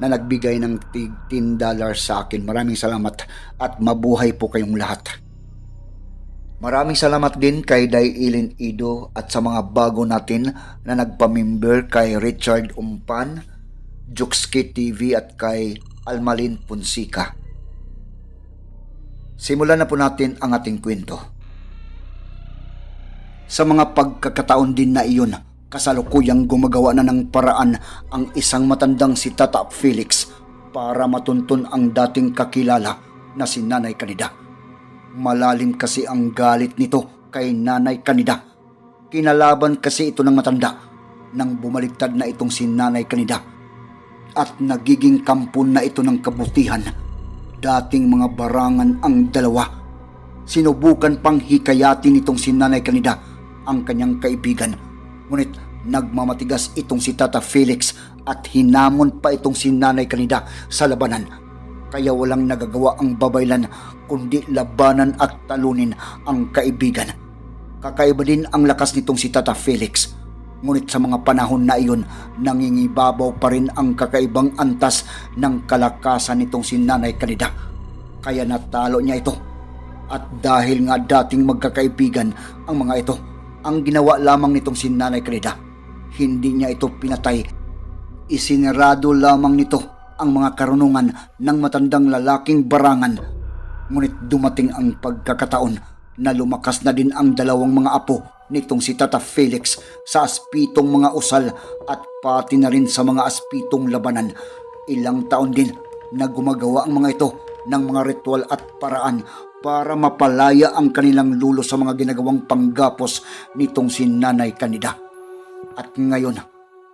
na nagbigay ng tig 10 dollars sa akin. Maraming salamat at mabuhay po kayong lahat. Maraming salamat din kay Day Ido at sa mga bago natin na nagpamember kay Richard Umpan, Jukski TV at kay Almalin Punsika. Simulan na po natin ang ating kwento. Sa mga pagkakataon din na iyon, kasalukuyang gumagawa na ng paraan ang isang matandang si Tata Felix para matuntun ang dating kakilala na si Nanay Kanida. Malalim kasi ang galit nito kay Nanay Kanida. Kinalaban kasi ito ng matanda nang bumaligtad na itong si Nanay Kanida at nagiging kampon na ito ng kabutihan. Dating mga barangan ang dalawa. Sinubukan pang hikayatin itong si Nanay Kanida ang kanyang kaibigan. Ngunit nagmamatigas itong si Tata Felix at hinamon pa itong si Nanay Kanida sa labanan. Kaya walang nagagawa ang babaylan kundi labanan at talunin ang kaibigan. Kakaiba din ang lakas nitong si Tata Felix. Ngunit sa mga panahon na iyon, nangingibabaw pa rin ang kakaibang antas ng kalakasan nitong si Nanay Kanida. Kaya natalo niya ito. At dahil nga dating magkakaibigan ang mga ito, ang ginawa lamang nitong si Nanay Kanida, hindi niya ito pinatay. Isinarado lamang nito ang mga karunungan ng matandang lalaking barangan. Ngunit dumating ang pagkakataon na lumakas na din ang dalawang mga apo nitong si Tata Felix sa aspitong mga usal at pati na rin sa mga aspitong labanan. Ilang taon din na gumagawa ang mga ito ng mga ritual at paraan para mapalaya ang kanilang lulo sa mga ginagawang panggapos nitong si Nanay Kanida. At ngayon,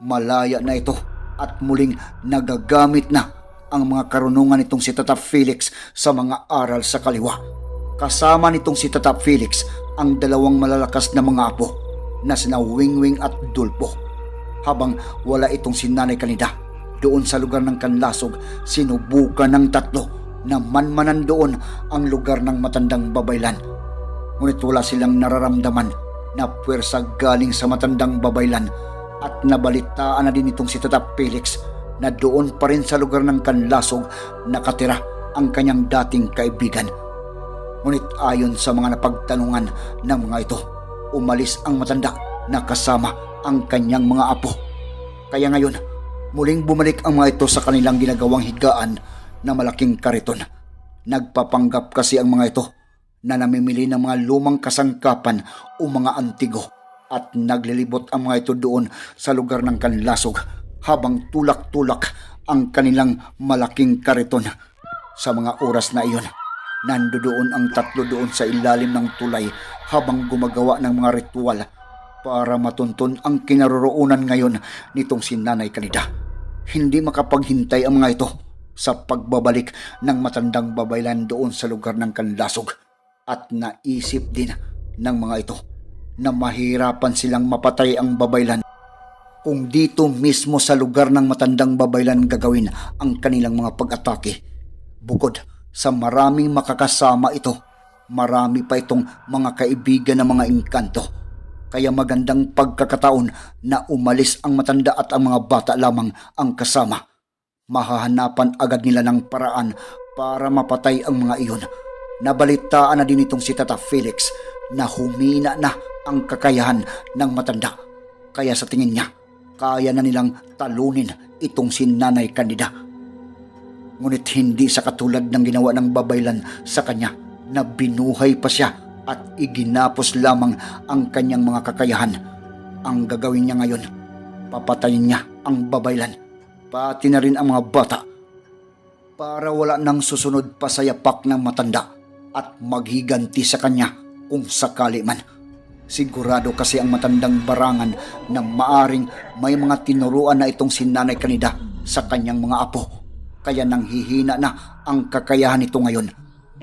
malaya na ito at muling nagagamit na ang mga karunungan nitong si Tata Felix sa mga aral sa kaliwa. Kasama nitong si Tata Felix ang dalawang malalakas na mga apo na sina Wingwing at Dulpo. Habang wala itong si Nanay Kanida, doon sa lugar ng Kanlasog, sinubukan ng tatlo na manmanan doon ang lugar ng matandang babaylan. Ngunit wala silang nararamdaman na puwersa galing sa matandang babaylan at nabalitaan na din itong si Tata Felix na doon pa rin sa lugar ng Kanlasog nakatira ang kanyang dating kaibigan. Ngunit ayon sa mga napagtanungan ng mga ito, umalis ang matanda na kasama ang kanyang mga apo. Kaya ngayon, muling bumalik ang mga ito sa kanilang ginagawang higaan na malaking kariton. Nagpapanggap kasi ang mga ito na namimili ng mga lumang kasangkapan o mga antigo at naglilibot ang mga ito doon sa lugar ng kanlasog habang tulak-tulak ang kanilang malaking kariton. Sa mga oras na iyon, nandoon ang tatlo doon sa ilalim ng tulay habang gumagawa ng mga ritual para matuntun ang kinaroroonan ngayon nitong si Nanay Kanida. Hindi makapaghintay ang mga ito sa pagbabalik ng matandang babaylan doon sa lugar ng kanlasog at naisip din ng mga ito na mahirapan silang mapatay ang babaylan kung dito mismo sa lugar ng matandang babaylan gagawin ang kanilang mga pag-atake. Bukod sa maraming makakasama ito, marami pa itong mga kaibigan ng mga engkanto. Kaya magandang pagkakataon na umalis ang matanda at ang mga bata lamang ang kasama. Mahahanapan agad nila ng paraan para mapatay ang mga iyon. Nabalitaan na din itong si Tata Felix na humina na ang kakayahan ng matanda. Kaya sa tingin niya, kaya na nilang talunin itong si Nanay Kandida. Ngunit hindi sa katulad ng ginawa ng babaylan sa kanya na binuhay pa siya at iginapos lamang ang kanyang mga kakayahan. Ang gagawin niya ngayon, papatayin niya ang babaylan, pati na rin ang mga bata para wala nang susunod pa sa yapak ng matanda at maghiganti sa kanya kung sakali man. Sigurado kasi ang matandang barangan na maaring may mga tinuruan na itong si Nanay Kanida sa kanyang mga apo. Kaya nang hihina na ang kakayahan nito ngayon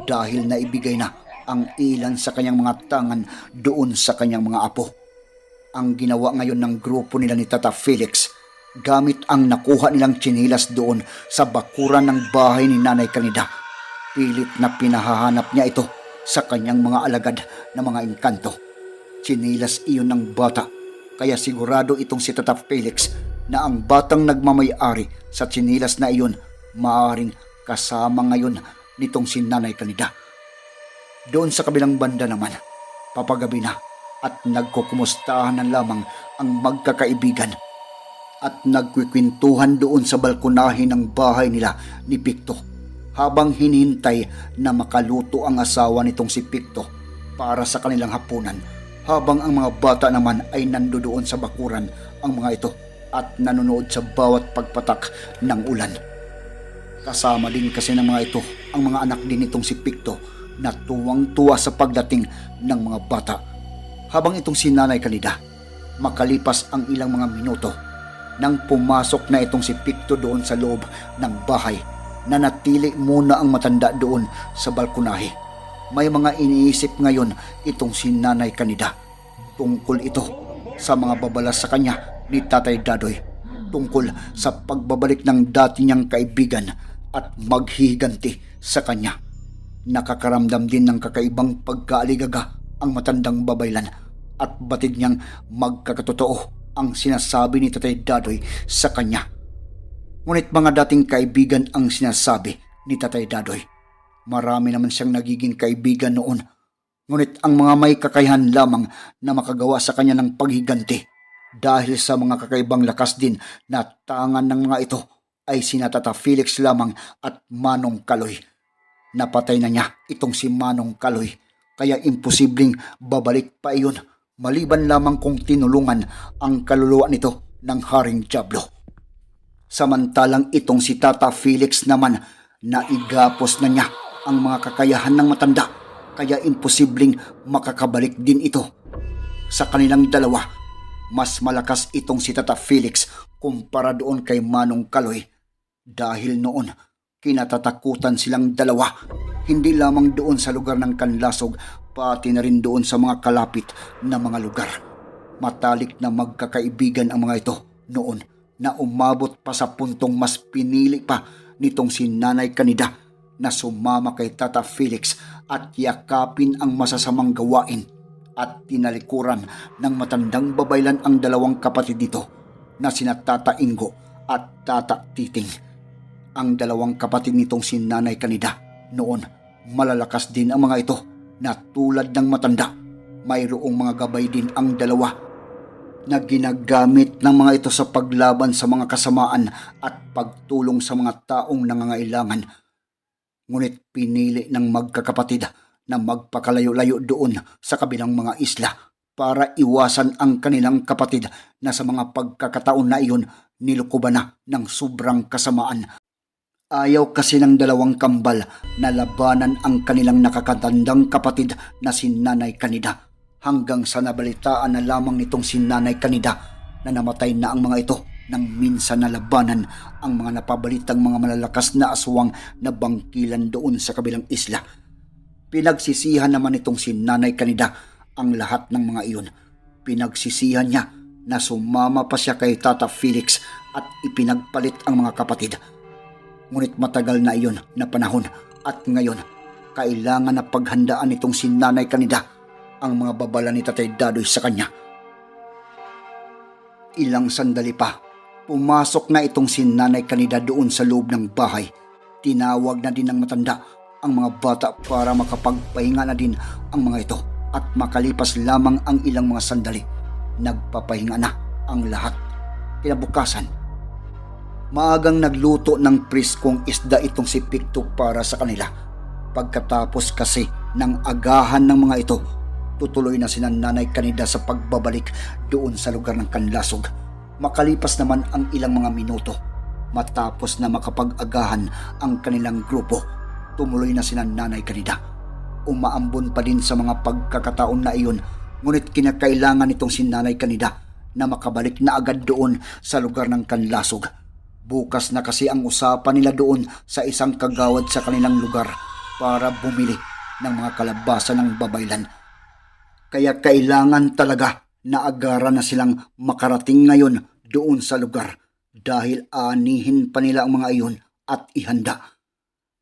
dahil naibigay na ang ilan sa kanyang mga tangan doon sa kanyang mga apo. Ang ginawa ngayon ng grupo nila ni Tata Felix gamit ang nakuha nilang tsinilas doon sa bakuran ng bahay ni Nanay Kanida. Pilit na pinahahanap niya ito sa kanyang mga alagad na mga engkanto. Tsinilas iyon ng bata, kaya sigurado itong si Tata Felix na ang batang nagmamayari sa tsinilas na iyon maaaring kasama ngayon nitong si Nanay Kanida. Doon sa kabilang banda naman, papagabi na at nagkukumustahan na lamang ang magkakaibigan at nagkwikwentuhan doon sa balkonahe ng bahay nila ni Picto habang hinihintay na makaluto ang asawa nitong si Picto para sa kanilang hapunan habang ang mga bata naman ay nandoon sa bakuran ang mga ito at nanonood sa bawat pagpatak ng ulan. Kasama din kasi ng mga ito ang mga anak din nitong si Picto na tuwang-tuwa sa pagdating ng mga bata. Habang itong si Nanay Kanida, makalipas ang ilang mga minuto, nang pumasok na itong si Picto doon sa loob ng bahay, nanatili muna ang matanda doon sa balkonahe. May mga iniisip ngayon itong si Nanay Kanida. Tungkol ito sa mga babalas sa kanya ni Tatay Dadoy. Tungkol sa pagbabalik ng dati niyang kaibigan at maghihiganti sa kanya. Nakakaramdam din ng kakaibang pagkaaligaga ang matandang babaylan at batid niyang magkakatotoo ang sinasabi ni Tatay Dadoy sa kanya. Ngunit mga dating kaibigan ang sinasabi ni Tatay Dadoy. Marami naman siyang nagiging kaibigan noon. Ngunit ang mga may kakayahan lamang na makagawa sa kanya ng paghiganti dahil sa mga kakaibang lakas din na tangan ng mga ito ay sina Tata Felix lamang at Manong Kaloy. Napatay na niya itong si Manong Kaloy kaya imposibleng babalik pa iyon maliban lamang kung tinulungan ang kaluluwa nito ng Haring Diablo. Samantalang itong si Tata Felix naman na igapos na niya ang mga kakayahan ng matanda kaya imposibleng makakabalik din ito. Sa kanilang dalawa, mas malakas itong si Tata Felix kumpara doon kay Manong Kaloy dahil noon kinatatakutan silang dalawa hindi lamang doon sa lugar ng Kanlasog pati na rin doon sa mga kalapit na mga lugar. Matalik na magkakaibigan ang mga ito noon na umabot pa sa puntong mas pinili pa nitong si Nanay Kanida na sumama kay Tata Felix at yakapin ang masasamang gawain at tinalikuran ng matandang babaylan ang dalawang kapatid nito na sina Tata Ingo at Tata Titing. Ang dalawang kapatid nitong si Nanay Kanida noon malalakas din ang mga ito na tulad ng matanda. Mayroong mga gabay din ang dalawa na ginagamit ng mga ito sa paglaban sa mga kasamaan at pagtulong sa mga taong nangangailangan. Ngunit pinili ng magkakapatid na magpakalayo-layo doon sa kabilang mga isla para iwasan ang kanilang kapatid na sa mga pagkakataon na iyon nilukuban na ng sobrang kasamaan. Ayaw kasi ng dalawang kambal na labanan ang kanilang nakakatandang kapatid na si Nanay Kanida hanggang sa nabalitaan na lamang nitong si Nanay Kanida na namatay na ang mga ito nang minsan na labanan ang mga napabalitang mga malalakas na aswang na bangkilan doon sa kabilang isla. Pinagsisihan naman itong si Nanay Kanida ang lahat ng mga iyon. Pinagsisihan niya na sumama pa siya kay Tata Felix at ipinagpalit ang mga kapatid. Ngunit matagal na iyon na panahon at ngayon kailangan na paghandaan nitong si Nanay Kanida ang mga babala ni Tatay Dadoy sa kanya. Ilang sandali pa, pumasok na itong si Nanay Kanida doon sa loob ng bahay. Tinawag na din ng matanda ang mga bata para makapagpahinga na din ang mga ito at makalipas lamang ang ilang mga sandali. Nagpapahinga na ang lahat. Kinabukasan, maagang nagluto ng priskong isda itong si Picto para sa kanila. Pagkatapos kasi Nang agahan ng mga ito, tutuloy na sina Nanay Kanida sa pagbabalik doon sa lugar ng kanlasog. Makalipas naman ang ilang mga minuto, matapos na makapag-agahan ang kanilang grupo, tumuloy na sina Nanay Kanida. Umaambon pa din sa mga pagkakataon na iyon, ngunit kinakailangan itong si Nanay Kanida na makabalik na agad doon sa lugar ng kanlasog. Bukas na kasi ang usapan nila doon sa isang kagawad sa kanilang lugar para bumili ng mga kalabasa ng babaylan. Kaya kailangan talaga na agaran na silang makarating ngayon doon sa lugar dahil anihin pa nila ang mga iyon at ihanda.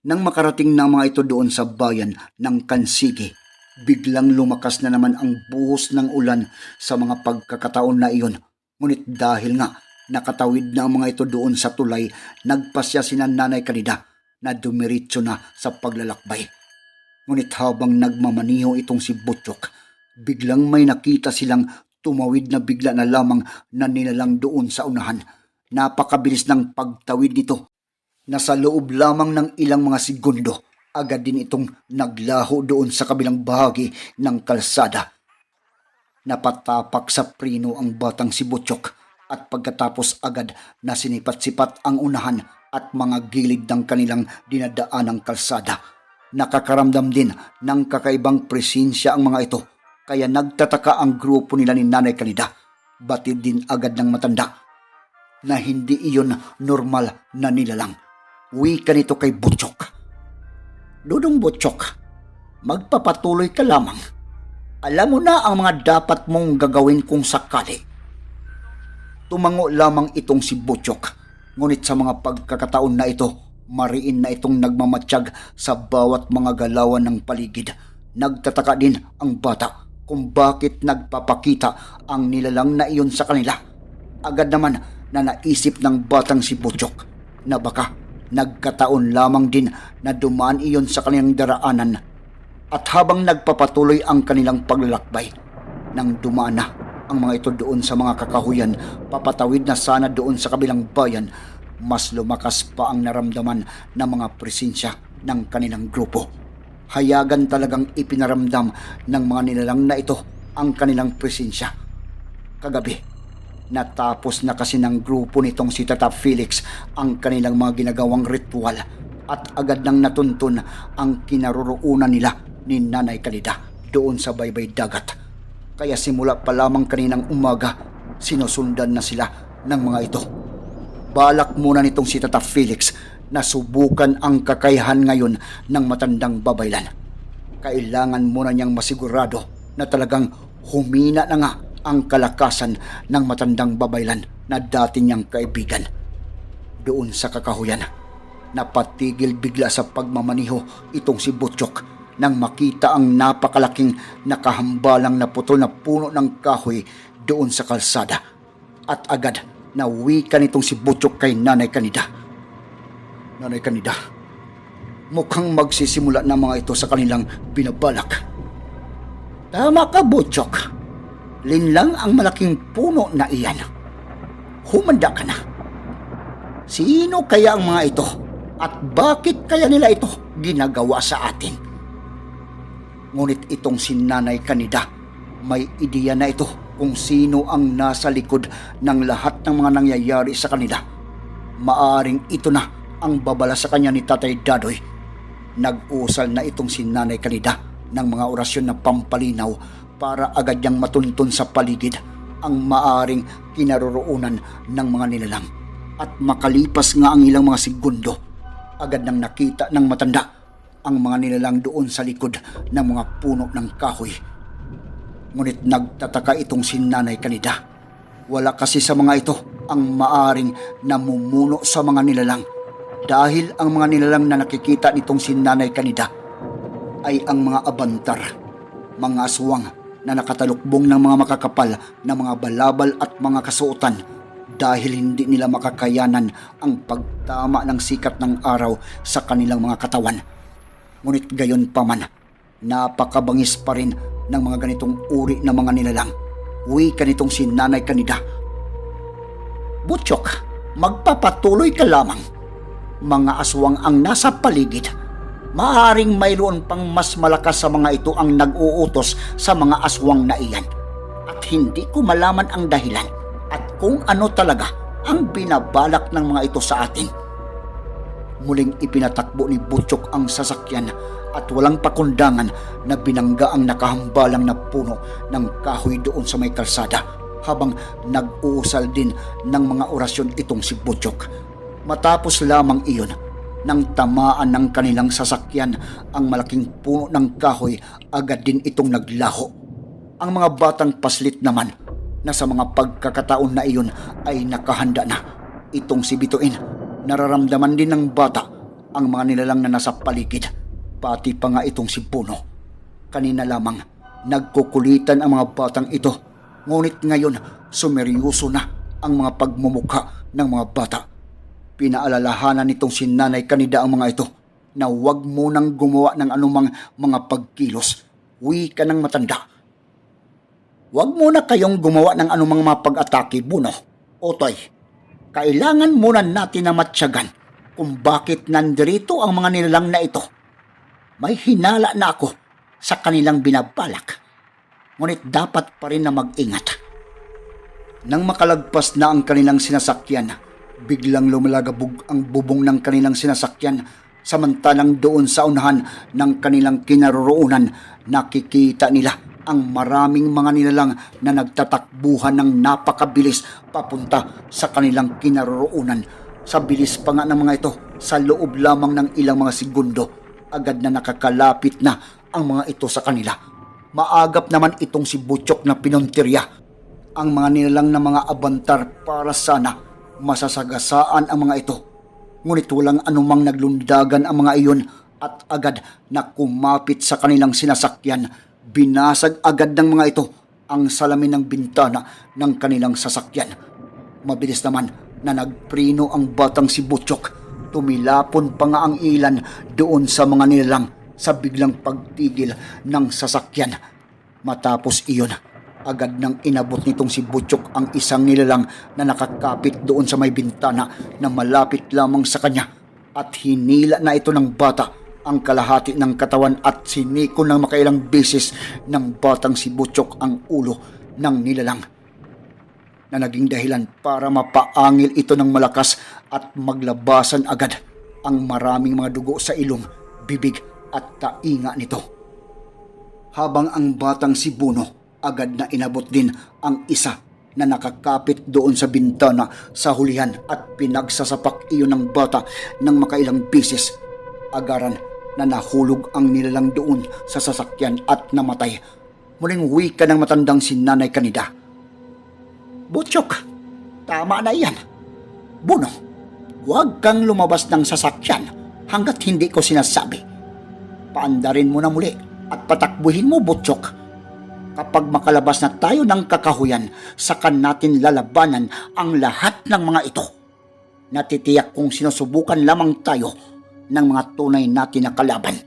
Nang makarating na mga ito doon sa bayan ng Kansigi, biglang lumakas na naman ang buhos ng ulan sa mga pagkakataon na iyon. Ngunit dahil nga nakatawid na ang mga ito doon sa tulay, nagpasya si Nanay Kanida na dumiritso na sa paglalakbay. Ngunit habang nagmamaniho itong si Butchok, biglang may nakita silang tumawid na bigla na lamang na nilalang doon sa unahan. Napakabilis ng pagtawid nito. Nasa loob lamang ng ilang mga segundo, agad din itong naglaho doon sa kabilang bahagi ng kalsada. Napatapak sa prino ang batang si Butchok at pagkatapos agad na sinipat-sipat ang unahan at mga gilid ng kanilang dinadaan ng kalsada. Nakakaramdam din ng kakaibang presensya ang mga ito kaya nagtataka ang grupo nila ni Nanay Kanida. Batid din agad ng matanda na hindi iyon normal na nilalang. Wika nito kay Butchok. Dudong Butchok, magpapatuloy ka lamang. Alam mo na ang mga dapat mong gagawin kung sakali. Tumango lamang itong si Butchok. Ngunit sa mga pagkakataon na ito, mariin na itong nagmamatsyag sa bawat mga galawan ng paligid. Nagtataka din ang bata kung bakit nagpapakita ang nilalang na iyon sa kanila. Agad naman na naisip ng batang si Butchok na baka nagkataon lamang din na dumaan iyon sa kanilang daraanan at habang nagpapatuloy ang kanilang paglalakbay nang dumaan na ang mga ito doon sa mga kakahuyan. Papatawid na sana doon sa kabilang bayan. Mas lumakas pa ang naramdaman ng mga presensya ng kanilang grupo. Hayagan talagang ipinaramdam ng mga nilalang na ito ang kanilang presensya. Kagabi Natapos na kasi ng grupo nitong si Tata Felix ang kanilang mga ginagawang ritual at agad nang natuntun ang kinaroroonan nila ni Nanay Kalida doon sa baybay dagat. Kaya simula pa lamang kaninang umaga, sinusundan na sila ng mga ito. Balak muna nitong si Tata Felix na subukan ang kakayahan ngayon ng matandang babaylan. Kailangan muna niyang masigurado na talagang humina na nga ang kalakasan ng matandang babaylan na dati niyang kaibigan. Doon sa kakahuyan, napatigil bigla sa pagmamaniho itong si Butchok nang makita ang napakalaking nakahambalang na putol na puno ng kahoy doon sa kalsada. At agad na wika nitong si Butchok kay Nanay Kanida. Nanay Kanida, mukhang magsisimula na mga ito sa kanilang binabalak. Tama ka, Butchok linlang ang malaking puno na iyan. Humanda ka na. Sino kaya ang mga ito at bakit kaya nila ito ginagawa sa atin? Ngunit itong si Nanay Kanida, may ideya na ito kung sino ang nasa likod ng lahat ng mga nangyayari sa kanila. Maaring ito na ang babala sa kanya ni Tatay Dadoy. Nag-usal na itong si Nanay Kanida ng mga orasyon na pampalinaw para agad niyang matuntun sa paligid ang maaring kinaroroonan ng mga nilalang. At makalipas nga ang ilang mga segundo, agad nang nakita ng matanda ang mga nilalang doon sa likod ng mga puno ng kahoy. Ngunit nagtataka itong si Nanay Kanida. Wala kasi sa mga ito ang maaring namumuno sa mga nilalang dahil ang mga nilalang na nakikita nitong si Nanay Kanida ay ang mga abantar, mga aswang na nakatalukbong ng mga makakapal na mga balabal at mga kasuotan dahil hindi nila makakayanan ang pagtama ng sikat ng araw sa kanilang mga katawan. Ngunit gayon pa man, napakabangis pa rin ng mga ganitong uri ng mga nilalang. Uwi ka nitong si Nanay Kanida. Butchok, magpapatuloy ka lamang. Mga aswang ang nasa paligid. Maaring mayroon pang mas malakas sa mga ito ang nag-uutos sa mga aswang na iyan. At hindi ko malaman ang dahilan at kung ano talaga ang binabalak ng mga ito sa atin. Muling ipinatakbo ni Butchok ang sasakyan at walang pakundangan na binangga ang nakahambalang na puno ng kahoy doon sa may kalsada habang nag-uusal din ng mga orasyon itong si Butchok. Matapos lamang iyon, nang tamaan ng kanilang sasakyan ang malaking puno ng kahoy, agad din itong naglaho. Ang mga batang paslit naman na sa mga pagkakataon na iyon ay nakahanda na. Itong si Bituin, nararamdaman din ng bata ang mga nilalang na nasa paligid, pati pa nga itong si Puno. Kanina lamang, nagkukulitan ang mga batang ito, ngunit ngayon sumeryoso na ang mga pagmumukha ng mga bata. Pinaalalahanan nitong si Nanay Kanida ang mga ito na huwag munang gumawa ng anumang mga pagkilos. Uwi ka ng matanda. Huwag muna kayong gumawa ng anumang mga pag-atake, Buno. Otoy, kailangan muna natin na matsyagan kung bakit nandirito ang mga nilalang na ito. May hinala na ako sa kanilang binabalak. Ngunit dapat pa rin na mag-ingat. Nang makalagpas na ang kanilang sinasakyan, biglang lumalagabog ang bubong ng kanilang sinasakyan samantalang doon sa unahan ng kanilang kinaroroonan nakikita nila ang maraming mga nilalang na nagtatakbuhan ng napakabilis papunta sa kanilang kinaroroonan. Sa bilis pa nga ng mga ito, sa loob lamang ng ilang mga segundo, agad na nakakalapit na ang mga ito sa kanila. Maagap naman itong si Butchok na pinuntirya ang mga nilalang na mga abantar para sana masasagasaan ang mga ito. Ngunit walang anumang naglundagan ang mga iyon at agad na kumapit sa kanilang sinasakyan. Binasag agad ng mga ito ang salamin ng bintana ng kanilang sasakyan. Mabilis naman na nagprino ang batang si Butchok. Tumilapon pa nga ang ilan doon sa mga nilalang sa biglang pagtigil ng sasakyan. Matapos iyon, agad nang inabot nitong si Butchok ang isang nilalang na nakakapit doon sa may bintana na malapit lamang sa kanya at hinila na ito ng bata ang kalahati ng katawan at siniko ng makailang beses ng batang si Butchok ang ulo ng nilalang na naging dahilan para mapaangil ito ng malakas at maglabasan agad ang maraming mga dugo sa ilong, bibig at tainga nito habang ang batang si Buno agad na inabot din ang isa na nakakapit doon sa bintana sa hulihan at pinagsasapak iyon ng bata ng makailang bisis. Agaran na nahulog ang nilalang doon sa sasakyan at namatay. Muling wika ng matandang si Nanay Kanida. Butchok, tama na yan. Buno, huwag kang lumabas ng sasakyan hanggat hindi ko sinasabi. Paandarin mo na muli at patakbuhin mo, Butchok. Kapag makalabas na tayo ng kakahuyan, saka natin lalabanan ang lahat ng mga ito. Natitiyak kong sinusubukan lamang tayo ng mga tunay natin na kalaban.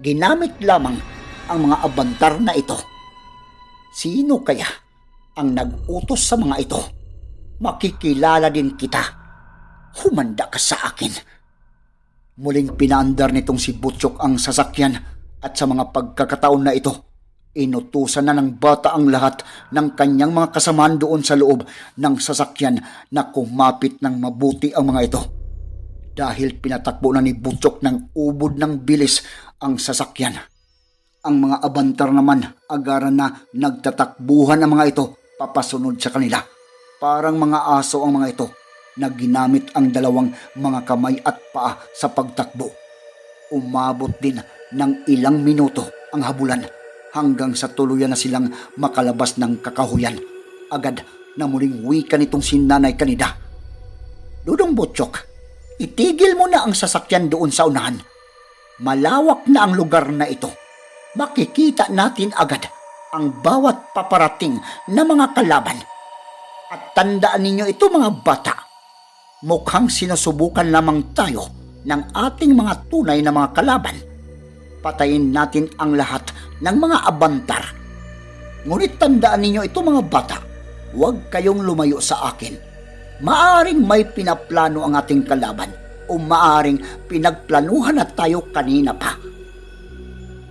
Ginamit lamang ang mga abantar na ito. Sino kaya ang nag-utos sa mga ito? Makikilala din kita. Humanda ka sa akin. Muling pinaandar nitong si Butchok ang sasakyan at sa mga pagkakataon na ito, inutusan na ng bata ang lahat ng kanyang mga kasamaan doon sa loob ng sasakyan na kumapit ng mabuti ang mga ito. Dahil pinatakbo na ni Butchok ng ubod ng bilis ang sasakyan. Ang mga abantar naman agaran na nagtatakbuhan ang mga ito papasunod sa kanila. Parang mga aso ang mga ito na ginamit ang dalawang mga kamay at paa sa pagtakbo. Umabot din ng ilang minuto ang habulan hanggang sa tuluyan na silang makalabas ng kakahuyan. Agad na muling wika nitong si Nanay Kanida. Dudong Butchok, itigil mo na ang sasakyan doon sa unahan. Malawak na ang lugar na ito. Makikita natin agad ang bawat paparating na mga kalaban. At tandaan ninyo ito mga bata, mukhang sinusubukan lamang tayo ng ating mga tunay na mga kalaban. Patayin natin ang lahat ng mga abantar. Ngunit tandaan ninyo ito mga bata, huwag kayong lumayo sa akin. Maaring may pinaplano ang ating kalaban o maaring pinagplanuhan na tayo kanina pa.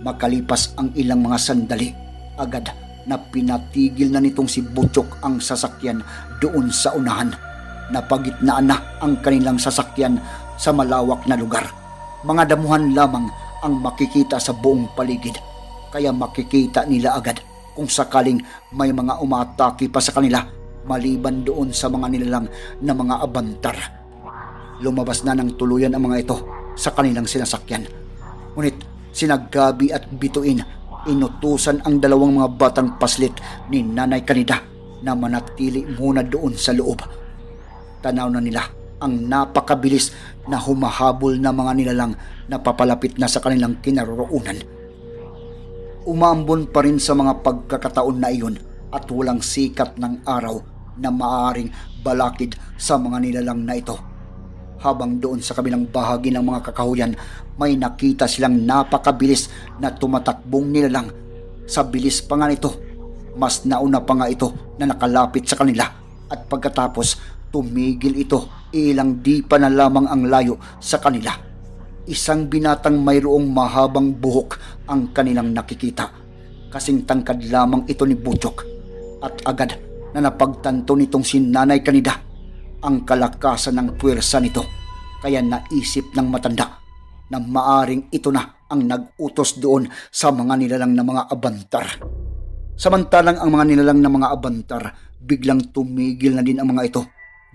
Makalipas ang ilang mga sandali, agad na pinatigil na nitong si Butchok ang sasakyan doon sa unahan. Napagitnaan na ang kanilang sasakyan sa malawak na lugar. Mga damuhan lamang ang makikita sa buong paligid. Kaya makikita nila agad kung sakaling may mga umatake pa sa kanila maliban doon sa mga nilalang na mga abantar. Lumabas na ng tuluyan ang mga ito sa kanilang sinasakyan. Ngunit sina Gabi at Bituin inutusan ang dalawang mga batang paslit ni Nanay Kanida na manatili muna doon sa loob. Tanaw na nila ang napakabilis na humahabol na mga nilalang na papalapit na sa kanilang kinaroroonan. Umambon pa rin sa mga pagkakataon na iyon at walang sikat ng araw na maaaring balakid sa mga nilalang na ito. Habang doon sa kabilang bahagi ng mga kakahuyan, may nakita silang napakabilis na tumatakbong nilalang. Sa bilis pa nga nito, mas nauna pa nga ito na nakalapit sa kanila at pagkatapos tumigil ito ilang di pa na lamang ang layo sa kanila. Isang binatang mayroong mahabang buhok ang kanilang nakikita. Kasing tangkad lamang ito ni Butchok at agad na napagtanto nitong si Nanay Kanida ang kalakasan ng puwersa nito. Kaya naisip ng matanda na maaring ito na ang nag-utos doon sa mga nilalang na mga abantar. Samantalang ang mga nilalang na mga abantar, biglang tumigil na din ang mga ito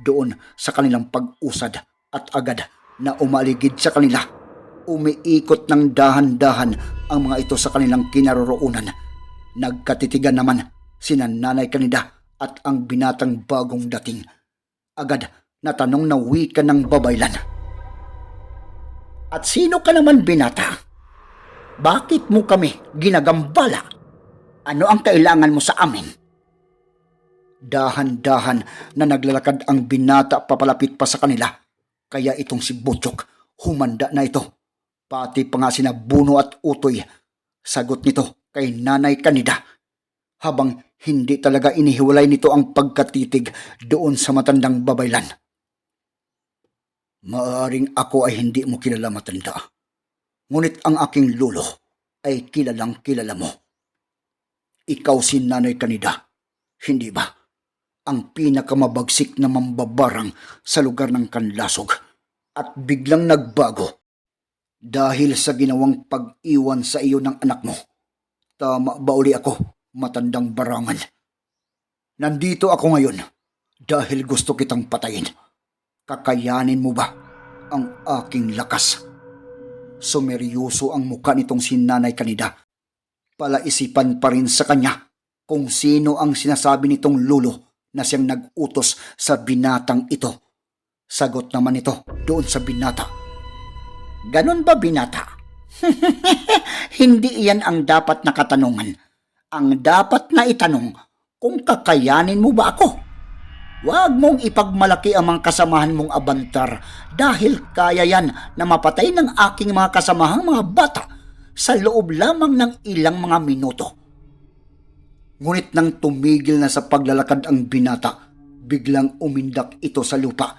doon sa kanilang pag-usad at agad na umaligid sa kanila. Umiikot ng dahan-dahan ang mga ito sa kanilang kinaroroonan. Nagkatitigan naman sina Nanay Kanida at ang binatang bagong dating. Agad na tanong na wika ng babaylan. At sino ka naman binata? Bakit mo kami ginagambala? Ano ang kailangan mo sa amin? Dahan-dahan na naglalakad ang binata papalapit pa sa kanila. Kaya itong si Butchok, humanda na ito. Pati pa nga sina Buno at Utoy. Sagot nito kay Nanay Kanida. Habang hindi talaga inihiwalay nito ang pagkatitig doon sa matandang babaylan. Maaring ako ay hindi mo kilala matanda. Ngunit ang aking lulo ay kilalang kilala mo. Ikaw si Nanay Kanida, hindi ba? Ang pinakamabagsik na mambabarang sa lugar ng Kanlasog at biglang nagbago dahil sa ginawang pag-iwan sa iyo ng anak mo. Tama ba uli ako, matandang barangan? Nandito ako ngayon dahil gusto kitang patayin. Kakayanin mo ba ang aking lakas? Sumeryoso ang mukha nitong si Nanay Kanida. Palaisipan pa rin sa kanya kung sino ang sinasabi nitong lulo na siyang nag-utos sa binatang ito. Sagot naman ito doon sa binata. Ganon ba binata? Hindi iyan ang dapat na katanungan. Ang dapat na itanong kung kakayanin mo ba ako. Huwag mong ipagmalaki ang mga kasamahan mong abantar dahil kaya yan na mapatay ng aking mga kasamahang mga bata sa loob lamang ng ilang mga minuto. Ngunit nang tumigil na sa paglalakad ang binata, biglang umindak ito sa lupa.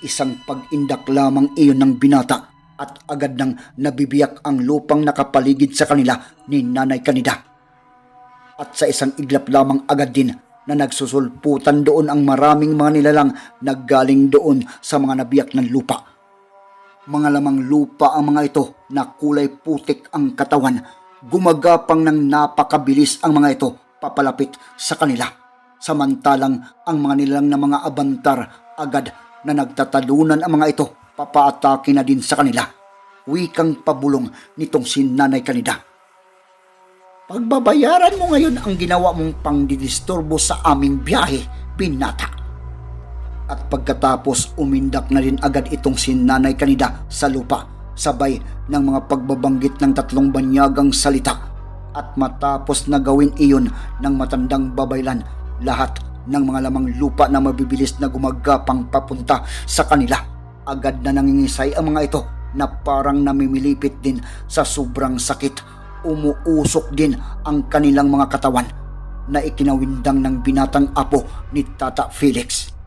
Isang pag-indak lamang iyon ng binata at agad nang nabibiyak ang lupang nakapaligid sa kanila ni Nanay Kanida. At sa isang iglap lamang agad din na nagsusulputan doon ang maraming mga nilalang na galing doon sa mga nabiyak ng lupa. Mga lamang lupa ang mga ito na kulay putik ang katawan. Gumagapang ng napakabilis ang mga ito papalapit sa kanila. Samantalang ang mga nilalang na mga abantar agad na nagtatalunan ang mga ito papaatake na din sa kanila. Wikang pabulong nitong si Nanay Kanida. Pagbabayaran mo ngayon ang ginawa mong pangdidisturbo sa aming biyahe, binata. At pagkatapos umindak na rin agad itong si Nanay Kanida sa lupa, sabay ng mga pagbabanggit ng tatlong banyagang salita. At matapos na gawin iyon ng matandang babaylan, lahat ng mga lamang lupa na mabibilis na gumagapang papunta sa kanila. Agad na nangingisay ang mga ito na parang namimilipit din sa sobrang sakit umuusok din ang kanilang mga katawan na ikinawindang ng binatang apo ni Tata Felix.